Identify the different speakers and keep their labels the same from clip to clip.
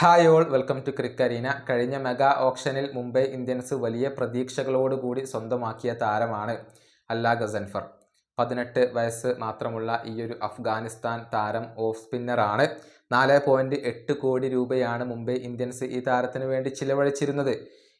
Speaker 1: Hi all welcome to Crickarena കഴിഞ്ഞ mega ഓപ്ഷനിൽ Mumbai Indians വലിയ പ്രതീക്ഷകളോടുകൂടി സ്വന്തമാക്കിയ താരമാണ് അല്ല ഗസൻഫർ. പതിനെട്ട് വയസ്സ് മാത്രമുള്ള ഈ ഒരു അഫ്ഗാനിസ്ഥാൻ താരം ഓഫ് സ്പിന്നറാണ് നാല് പോയിന്റ് എട്ട് കോടി രൂപയാണ് മുംബൈ ഇന്ത്യൻസ് ഈ താരത്തിന് വേണ്ടി ചിലവഴിച്ചിരുന്നത്.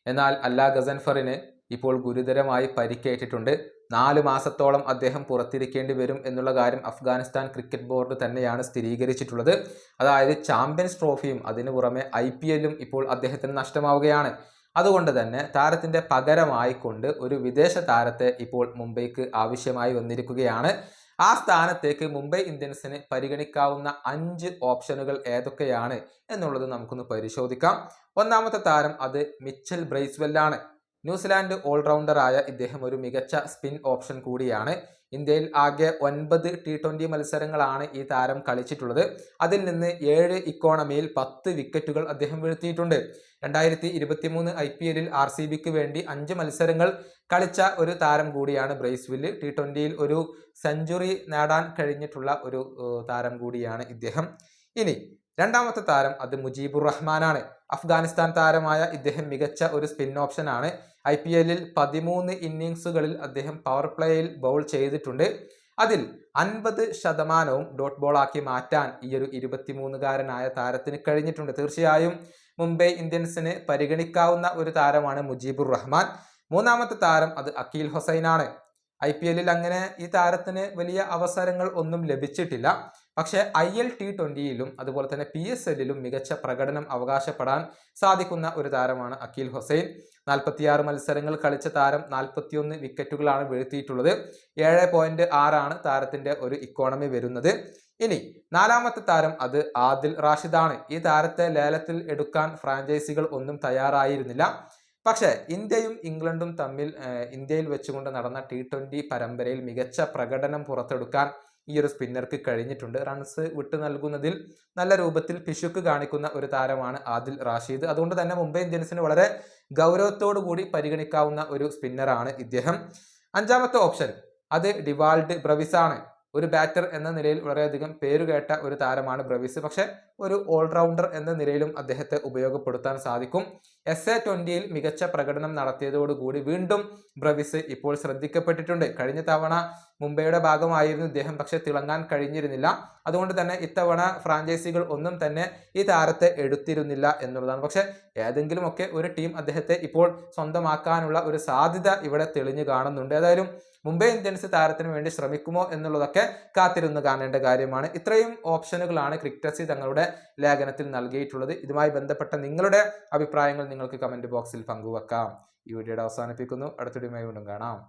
Speaker 1: എന്നാൽ അല്ല ഗസൻഫറിന് ഇപ്പോൾ ഗുരുതരമായി പരിക്കേറ്റിട്ടുണ്ട്. നാല് മാസത്തോളം അദ്ദേഹം പുറത്തിരിക്കേണ്ടി വരും എന്നുള്ള കാര്യം അഫ്ഗാനിസ്ഥാൻ ക്രിക്കറ്റ് ബോർഡ് തന്നെയാണ് സ്ഥിരീകരിച്ചിട്ടുള്ളത്. അതായത് ചാമ്പ്യൻസ് ട്രോഫിയും അതിനു പുറമെ ഐ പി എല്ലും ഇപ്പോൾ അദ്ദേഹത്തിന് നഷ്ടമാവുകയാണ്. അതുകൊണ്ട് തന്നെ താരത്തിന്റെ പകരമായിക്കൊണ്ട് ഒരു വിദേശ താരത്തെ ഇപ്പോൾ മുംബൈക്ക് ആവശ്യമായി വന്നിരിക്കുകയാണ്. ആ സ്ഥാനത്തേക്ക് മുംബൈ ഇന്ത്യൻസിന് പരിഗണിക്കാവുന്ന അഞ്ച് ഓപ്ഷനുകൾ ഏതൊക്കെയാണ് എന്നുള്ളത് നമുക്കൊന്ന് പരിശോധിക്കാം. ഒന്നാമത്തെ താരം അത് മിച്ചൽ ബ്രൈസ്വെല്ലാണ്. ന്യൂസിലാൻഡ് ഓൾറൗണ്ടറായ ഇദ്ദേഹം ഒരു മികച്ച സ്പിൻ ഓപ്ഷൻ കൂടിയാണ്. ഇന്ത്യയിൽ ആകെ ഒൻപത് ടി ട്വന്റി മത്സരങ്ങളാണ് ഈ താരം കളിച്ചിട്ടുള്ളത്. അതിൽ നിന്ന് ഏഴ് ഇക്കോണമിയിൽ പത്ത് വിക്കറ്റുകൾ അദ്ദേഹം വീഴ്ത്തിയിട്ടുണ്ട്. രണ്ടായിരത്തി ഇരുപത്തി മൂന്ന് ഐ പി എല്ലിൽ ആർ സി ബിക്ക് വേണ്ടി അഞ്ച് മത്സരങ്ങൾ കളിച്ച ഒരു താരം കൂടിയാണ് ബ്രേസ്വില്ല്. ടി ട്വന്റിയിൽ ഒരു സെഞ്ചുറി നേടാൻ കഴിഞ്ഞിട്ടുള്ള ഒരു താരം കൂടിയാണ് ഇദ്ദേഹം. ഇനി രണ്ടാമത്തെ താരം അത് മുജീബുർ റഹ്മാനാണ്. അഫ്ഗാനിസ്ഥാൻ താരമായ ഇദ്ദേഹം മികച്ച ഒരു സ്പിൻ ഓപ്ഷനാണ് ഐ പി എല്ലിൽ പതിമൂന്ന് ഇന്നിങ്സുകളിൽ അദ്ദേഹം പവർ പ്ലേയിൽ ബൗൾ ചെയ്തിട്ടുണ്ട്. അതിൽ അൻപത് ശതമാനവും ഡോട്ട് ബോൾ ആക്കി മാറ്റാൻ ഈ ഒരു ഇരുപത്തിമൂന്നുകാരനായ താരത്തിന് കഴിഞ്ഞിട്ടുണ്ട്. തീർച്ചയായും മുംബൈ ഇന്ത്യൻസിന് പരിഗണിക്കാവുന്ന ഒരു താരമാണ് മുജീബുർ റഹ്മാൻ. മൂന്നാമത്തെ താരം അത് അക്കീൽ ഹുസൈനാണ്. ഐ പി എല്ലിൽ അങ്ങനെ ഈ താരത്തിന് വലിയ അവസരങ്ങൾ ഒന്നും ലഭിച്ചിട്ടില്ല. പക്ഷേ ഐ എൽ ടി ട്വന്റിയിലും അതുപോലെ തന്നെ പി എസ് എല്ലിലും മികച്ച പ്രകടനം അവകാശപ്പെടാൻ സാധിക്കുന്ന ഒരു താരമാണ് അഖിൽ ഹുസൈൻ. നാൽപ്പത്തിയാറ് മത്സരങ്ങൾ കളിച്ച താരം നാൽപ്പത്തിയൊന്ന് വിക്കറ്റുകളാണ് വീഴ്ത്തിയിട്ടുള്ളത്. ഏഴ് പോയിന്റ് ആറാണ് താരത്തിന്റെ ഒരു ഇക്കോണമി വരുന്നത്. ഇനി നാലാമത്തെ താരം അത് ആദിൽ റാഷിദാണ്. ഈ താരത്തെ ലേലത്തിൽ എടുക്കാൻ ഫ്രാഞ്ചൈസികൾ ഒന്നും തയ്യാറായിരുന്നില്ല. പക്ഷേ ഇന്ത്യയും ഇംഗ്ലണ്ടും തമ്മിൽ ഇന്ത്യയിൽ വെച്ചുകൊണ്ട് നടന്ന ടി ട്വന്റി പരമ്പരയിൽ മികച്ച പ്രകടനം പുറത്തെടുക്കാൻ ഈ ഒരു സ്പിന്നർക്ക് കഴിഞ്ഞിട്ടുണ്ട്. റൺസ് വിട്ടു നൽകുന്നതിൽ നല്ല രൂപത്തിൽ പിശുക്ക് കാണിക്കുന്ന ഒരു താരമാണ് ആദിൽ റാഷീദ്. അതുകൊണ്ട് തന്നെ മുംബൈ ഇന്ത്യൻസിന് വളരെ ഗൗരവത്തോടു കൂടി പരിഗണിക്കാവുന്ന ഒരു സ്പിന്നറാണ് ഇദ്ദേഹം. അഞ്ചാമത്തെ ഓപ്ഷൻ അത് ഡിവാൾഡ് ബ്രവിസാണ്. ഒരു ബാറ്റർ എന്ന നിലയിൽ വളരെയധികം പേരുകേട്ട ഒരു താരമാണ് ബ്രവീസ്. പക്ഷെ ഒരു ഓൾറൗണ്ടർ എന്ന നിലയിലും അദ്ദേഹത്തെ ഉപയോഗപ്പെടുത്താൻ സാധിക്കും. എസ് എ ട്വന്റിയിൽ മികച്ച പ്രകടനം നടത്തിയതോടുകൂടി വീണ്ടും ബ്രവിസ് ഇപ്പോൾ ശ്രദ്ധിക്കപ്പെട്ടിട്ടുണ്ട്. കഴിഞ്ഞ തവണ മുംബൈയുടെ ഭാഗമായിരുന്നു ഇദ്ദേഹം പക്ഷെ തിളങ്ങാൻ കഴിഞ്ഞിരുന്നില്ല. അതുകൊണ്ട് തന്നെ ഇത്തവണ ഫ്രാഞ്ചൈസികൾ ഒന്നും തന്നെ ഈ താരത്തെ എടുത്തിരുന്നില്ല എന്നുള്ളതാണ്. പക്ഷെ ഏതെങ്കിലുമൊക്കെ ഒരു ടീം അദ്ദേഹത്തെ ഇപ്പോൾ സ്വന്തമാക്കാനുള്ള ഒരു സാധ്യത ഇവിടെ തെളിഞ്ഞു കാണുന്നുണ്ട്. ഏതായാലും മുംബൈ ഇന്ത്യൻസ് താരത്തിന് വേണ്ടി ശ്രമിക്കുമോ എന്നുള്ളതൊക്കെ കാത്തിരുന്ന് കാണേണ്ട കാര്യമാണ്. ഇത്രയും ഓപ്ഷനുകളാണ് ക്രിക്കറ്റസി തങ്ങളുടെ ലേഖനത്തിൽ നൽകിയിട്ടുള്ളത്. ഇതുമായി ബന്ധപ്പെട്ട നിങ്ങളുടെ അഭിപ്രായങ്ങൾ നിങ്ങൾക്ക് കമന്റ് ബോക്സിൽ പങ്കുവെക്കാം. ഈ വീഡിയോയുടെ അവസാനിപ്പിക്കുന്നു. അടുത്തിടുമായി വീണ്ടും കാണാം.